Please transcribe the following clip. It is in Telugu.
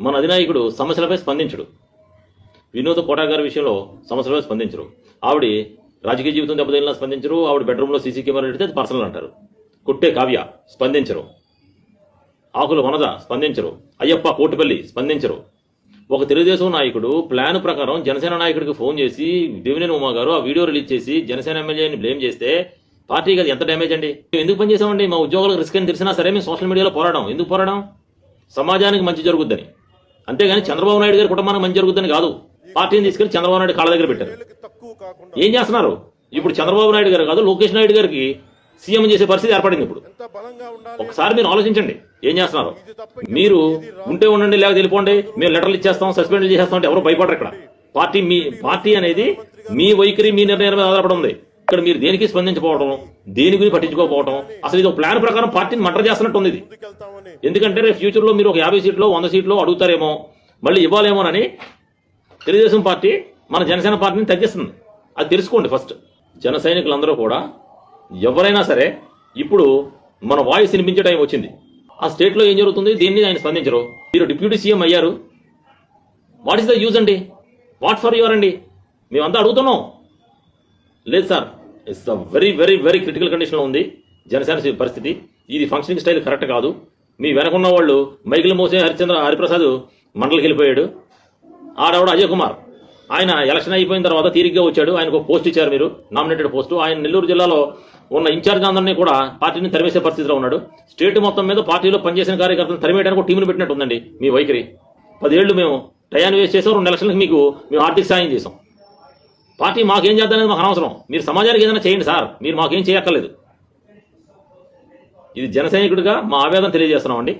మన అధినాయకుడు సమస్యలపై స్పందించడు. వినోద్ కోటా గారి విషయంలో సమస్యలపై స్పందించరు. ఆవిడ రాజకీయ జీవితం దెబ్బతిన్నా స్పందించరు. ఆవిడ బెడ్రూమ్లో సీసీ కెమెరా పెడితే పర్సనల్ అంటారు. కుట్టే కావ్య స్పందించరు. ఆకుల వనద స్పందించరు. అయ్యప్ప కోటిపల్లి స్పందించరు. ఒక తెలుగుదేశం నాయకుడు ప్లాన్ ప్రకారం జనసేన నాయకుడికి ఫోన్ చేసి దేవినేని ఉమా గారు ఆ వీడియో రిలీజ్ చేసి జనసేన ఎమ్మెల్యేని బ్లేమ్ చేస్తే పార్టీకి అది ఎంత డ్యామేజ్ అండి? మేము ఎందుకు పనిచేసామండి? మా ఉద్యోగాలకు రిస్క్ అని తెలిసినా సరే మేము సోషల్ మీడియాలో పోరాడం ఎందుకు పోరాడం సమాజానికి మంచి జరుగుద్దని. అంతేగాని చంద్రబాబు నాయుడు గారి కుటుంబానికి మంచి జరుగుతుంది కాదు. పార్టీని తీసుకెళ్ళి చంద్రబాబు నాయుడు కాళ్ళ దగ్గర పెట్టారు. ఏం చేస్తున్నారు? ఇప్పుడు చంద్రబాబు నాయుడు గారు కాదు లోకేష్ నాయుడు గారికి సీఎం చేసే పరిస్థితి ఏర్పడింది ఇప్పుడు. ఒకసారి మీరు ఆలోచించండి. ఏం చేస్తున్నారు? మీరు ఉంటే ఉండండి లేక తెలిపోండి మేము లెటర్లు ఇచ్చేస్తాం సస్పెండ్ చేసేస్తాం అంటే ఎవరు భయపడరు ఇక్కడ. పార్టీ మీ పార్టీ అనేది మీ వైఖరి మీ నిర్ణయం మీద ఆధారపడి ఉంది. ఇక్కడ మీరు దేనికి స్పందించకపోవడం దేని గురించి పట్టించుకోకపోవడం అసలు ఇది ఒక ప్లాన్ ప్రకారం పార్టీని మంటర్ చేస్తున్నట్టు ఉంది ఇది. ఎందుకంటే రేపు ఫ్యూచర్లో మీరు ఒక యాభై సీట్లో వంద సీట్లో అడుగుతారేమో మళ్ళీ ఇవ్వాలేమోనని తెలుగుదేశం పార్టీ మన జనసేన పార్టీని తగ్గిస్తుంది. అది తెలుసుకోండి ఫస్ట్ జన సైనికులందరూ కూడా ఎవరైనా సరే ఇప్పుడు మన వాయిస్ వినిపించే టైం వచ్చింది. ఆ స్టేట్లో ఏం జరుగుతుంది? దీన్ని ఆయన స్పందించరు? మీరు డిప్యూటీ సీఎం అయ్యారు. వాట్ ఇస్ ద యూజ్ అండి? వాట్ ఫర్ యువర్ అండి? మేమంతా అడుగుతున్నాం. లేదు sir it's very very very critical కండిషన్లో ఉంది. జనసేన పరిస్థితి. ఇది ఫంక్షనింగ్ స్టైల్ కరెక్ట్ కాదు. మీ వెనకున్న వాళ్ళు మైకిల్ మోసే హరిచంద్ర హరిప్రసాద్ మండలికి వెళ్ళిపోయాడు. ఆడవాడు అజయ్ కుమార్. ఆయన ఎలక్షన్ అయిపోయిన తర్వాత తీరిగ్గా వచ్చాడు. ఆయనకు పోస్ట్ ఇచ్చారు మీరు. Nominated post. ఆయన నెల్లూరు జిల్లాలో ఉన్న ఇన్ఛార్జ్ అందరినీ కూడా పార్టీని తరిమేసే పరిస్థితిలో ఉన్నాడు. స్టేట్ మొత్తం మీద పార్టీలో పనిచేసిన కార్యకర్తను తరిమేయడానికి ఒక పెట్టినట్టు ఉందండి మీ వైఖరి. పదేళ్ళు మేము టయాన్ని వేస్ట్ చేసాం. రెండు ఎలక్షన్లకు మీకు మేము ఆర్థిక సాయం చేసాం పార్టీ మాకేం చేద్దామనేది మాకు అనవసరం. మీరు సమాజానికి ఏదైనా చేయండి సార్. మీరు మాకేం చేయక్కర్లేదు. ఇది జన సైనికుడిగా మా ఆవేదన తెలియజేస్తున్నామండి.